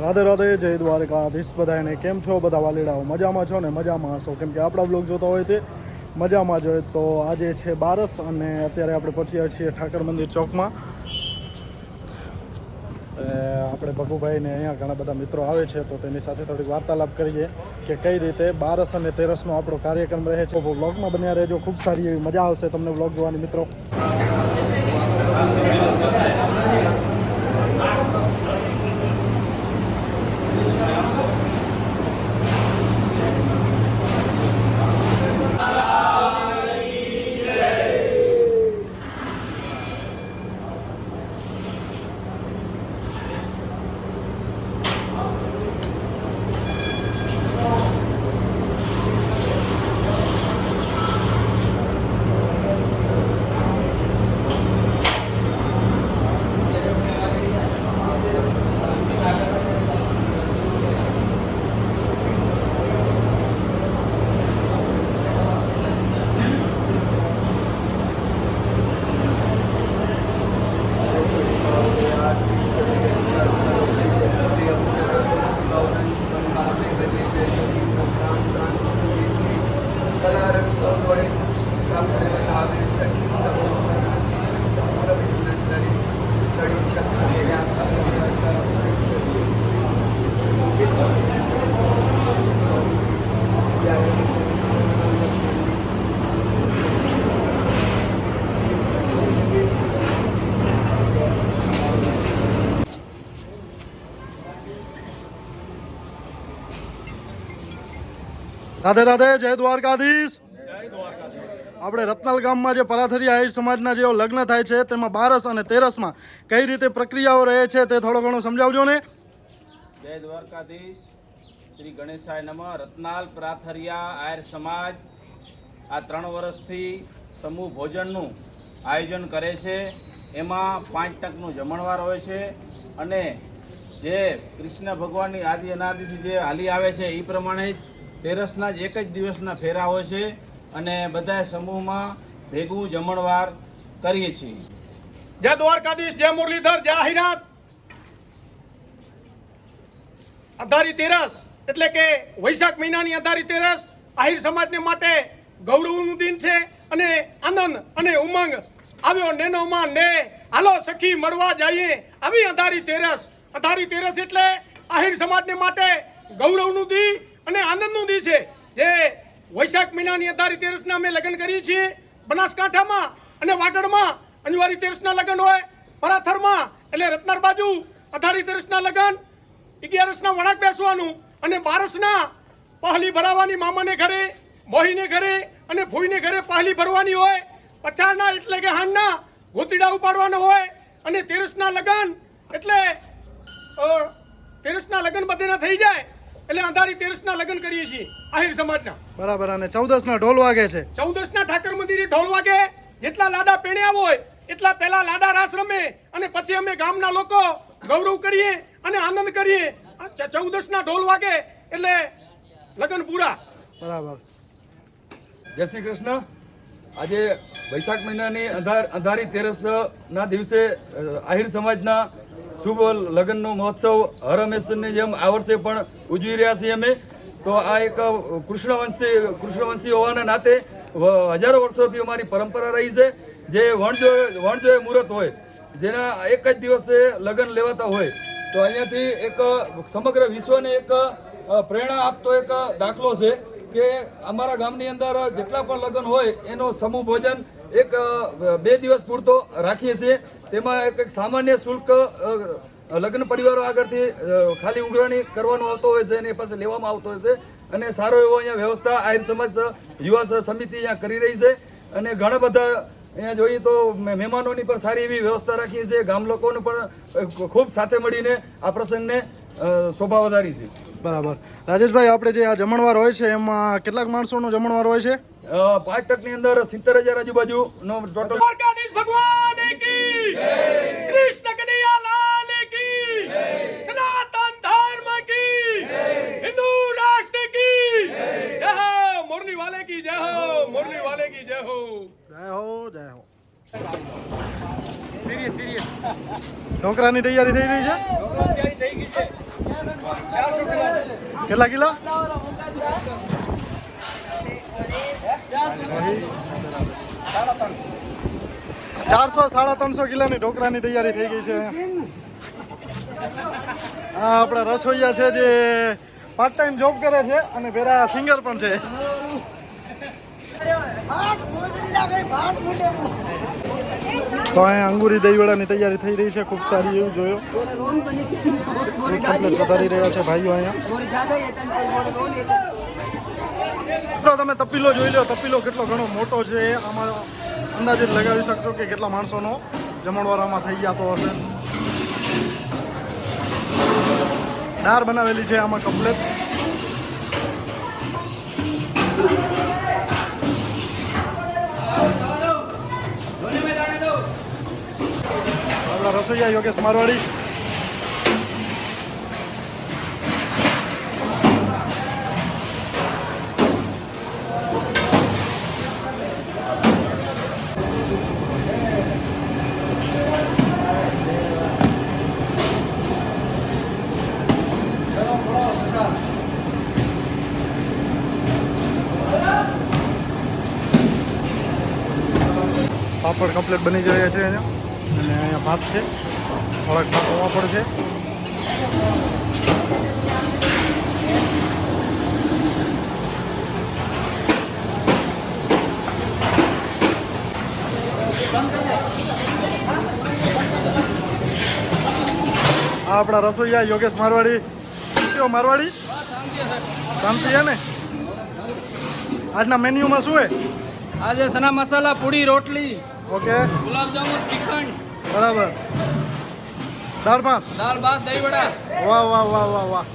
રાધે રાધે, જય દ્વારકાધીશ બધાને કેમ છો બધા વાલીડાઓ? મજામાં છો ને? મજામાં હશો? કેમ કે આપણા બ્લોગ જોતા હોય તે મજામાં જ હોય. તો આજે છે બારસ અને અત્યારે આપણે પહોંચ્યા છીએ ઠાકર મંદિર ચોકમાં. આપણે ભગુભાઈને અહીંયા ઘણા બધા મિત્રો આવે છે, તો તેની સાથે થોડીક વાર્તાલાપ કરીએ કે કઈ રીતે બારસ અને તેરસનો આપણો કાર્યક્રમ રહે છે. બ્લોગમાં બન્યા રહેજો. ખૂબ સારી એવી મજા આવશે તમને બ્લોગ જોવાની, મિત્રો. રાધે રાધે, જય દ્વારકાધીશ. આપણે રત્નાલ ગામમાં જે પરાથરી આહિર સમાજના જેઓ લગ્ન થાય છે, તેમાં બારસ અને તેરસમાં કઈ રીતે પ્રક્રિયાઓ રહે છે તે થોડો ઘણો સમજાવજો ને. જય દ્વારકાધીશ. શ્રી ગણેશાય નમ. રત્નાલ પ્રાથરિયા આયર સમાજ આ ત્રણ વર્ષથી સમૂહ ભોજનનું આયોજન કરે છે. એમાં પાંચ ટકનું જમણવાર હોય છે અને જે કૃષ્ણ ભગવાનની આદિ અનાદિથી જે હાલી આવે છે એ પ્રમાણે જ તેરસના જ એક જ દિવસના ફેરા હોય છે અને બધા સમૂહમાં ભેગું જમણવાર કરીએ છીએ. જય દ્વારકાધીશ, જય મુરલીધર, જય આહિનાથ. અધારી તેરસ એટલે કે વૈશાખ મહિનાની અધારી તેરસ આહિર સમાજને માટે ગૌરવનું દિન છે અને આનંદ અને ઉમંગ. આવ્યો નેનોમાં ને, હાલો સખી મળવા જઈએ. આવી અધારી તેરસ. અધારી તેરસ એટલે આહિર સમાજને માટે ગૌરવનું દી અને આનંદનું દિવસ છે. જે વૈશાખ મહિનાની અધારી તેરસના અમે લગ્ન કરીએ છીએ. બનાસકાંઠામાં અને વાગડમાં અનિવાર્ય તેરસના લગ્ન હોય. પરાથરમાં એટલે રત્નાર બાજુ અધારી તેરસના લગ્ન, અગિયારસના વળાક બેસવાનું અને બારસના પહલી ભરાવાની મામાને ઘરે, મોહીને ઘરે અને ભૂઈને ઘરે પહલી ભરવાની હોય. પચાસના એટલે કે હાનના ગોતીડા ઉપાડવાનો હોય. અને તેરસના લગ્ન એટલે તેરસના લગ્ન બધેના થઈ જાય. એટલે અંધારી તેરસના લગ્ન કરીએ છીએ આહિર સમાજના. બરાબર અને ચૌદસના ઢોલ વાગે છે. ચૌદસના ઠાકર મંદિરે ઢોલ વાગે જેટલા લાડા પેણ્યા હોય એટલા પહેલા લાડા રાસ રમે અને પછી અમે ગામના લોકો ગૌરવ કરીએ અને આનંદ કરીએ. ચૌદસ ચૌદસના ઢોલ વાગે એટલે લગ્ન પૂરા. બરાબર. જય શ્રી કૃષ્ણ. આજે વૈશાખ મહિનાની અંધાર અંધારી તેરસ ના દિવસે આહિર સમાજના શુભ લગ્નનો મહોત્સવ હર હંમેશની જેમ આ વર્ષે પણ ઉજવી રહ્યા છીએ અમે. તો આ એક કૃષ્ણવંશી કૃષ્ણવંશી હોવાના નાતે હજારો વર્ષોથી અમારી પરંપરા રહી છે. જે વણજો વણજોય મુહૂર્ત હોય, જેના એક જ દિવસે લગ્ન લેવાતા હોય, તો અહીંયાથી એક, સમગ્ર વિશ્વને એક પ્રેરણા આપતો એક દાખલો છે કે અમારા ગામની અંદર જેટલા પણ લગ્ન હોય, એનો સમૂહ ભોજન એક બે દિવસ પૂરતો રાખીએ છીએ. તેમાં એક સામાન્ય શુલ્ક લગ્ન પરિવારો આગળથી ખાલી ઉઘરાણી કરવાનો આવતો હોય છે અને એ પાસે લેવામાં આવતો હોય છે. અને સારો એવો અહીંયા વ્યવસ્થા આહિર સમાજ, યુવા સમિતિ અહીંયા કરી રહી છે. અને ઘણા બધા અહીંયા જોઈએ તો મહેમાનોની પણ સારી એવી વ્યવસ્થા રાખીએ છીએ. ગામ લોકોને પણ ખૂબ સાથે મળીને આ પ્રસંગને શોભા વધારી છે. બરાબર. રાજેશભાઈ આપણે જે આ જમણવાર હોય છે એમાં કેટલાક માણસોનો જમણવાર હોય છે? પાંચ ટકની અંદર સિત્તેર હજાર આજુબાજુ નો ટોટલ ભગવાન કી કૃષ્ણ કનૈયા લાલ કી સનાતન ધર્મ કી હિન્દુ રાષ્ટ્ર કી જય. હો મુરલી વાલે કી જય હો મુરલી વાલે કી જય હો. જય હો જય હો. સિરિયસ સિરિયસ ઢોકરાની તૈયારી થઈ રહી છે? કેટલા કિલો? ચારસો સાડા ત્રણસો કિલોની ઢોકળાની તૈયારી થઈ ગઈ છે. હા આપણા રસોઈયા છે જે પાર્ટ ટાઈમ જોબ કરે છે અને પેલા સિંગર પણ છે. તો અહીંયા અંગુરી દહીવડાની તૈયારી થઈ રહી છે, ખૂબ સારી એવું જોયો. કમ્પ્લેટ વધારી રહ્યા છે ભાઈઓ અહીંયા. તો તમે તપીલો જોઈ લો, તપીલો કેટલો ઘણો મોટો છે, આમાં અંદાજે લગાવી શકશો કે કેટલા માણસોનો જમણવારામાં થઈ જતો હશે? દાળ બનાવેલી છે આમાં કમ્પ્લેટ રસોઈયા યોગેશ મારવાડી પાપડ કમ્પ્લેટ બની ગયા છે અહીંયા અને અહીંયા ભાત છે. થોડાક ભાત હોવા આ આપણા રસોઈયા યોગેશ મારવાડી. કેવો મારવાડી? શાંતિ છે ને? આજના મેન્યુમાં શું છે આજે સના મસાલા, પૂરી, રોટલી. ઓકે. ગુલાબજામુન શ્રીખંડ. બરાબર. દાળ ભાત. દાળ ભાત દહીં વડા. વાહ વાહ વાહ વાહ વાહ.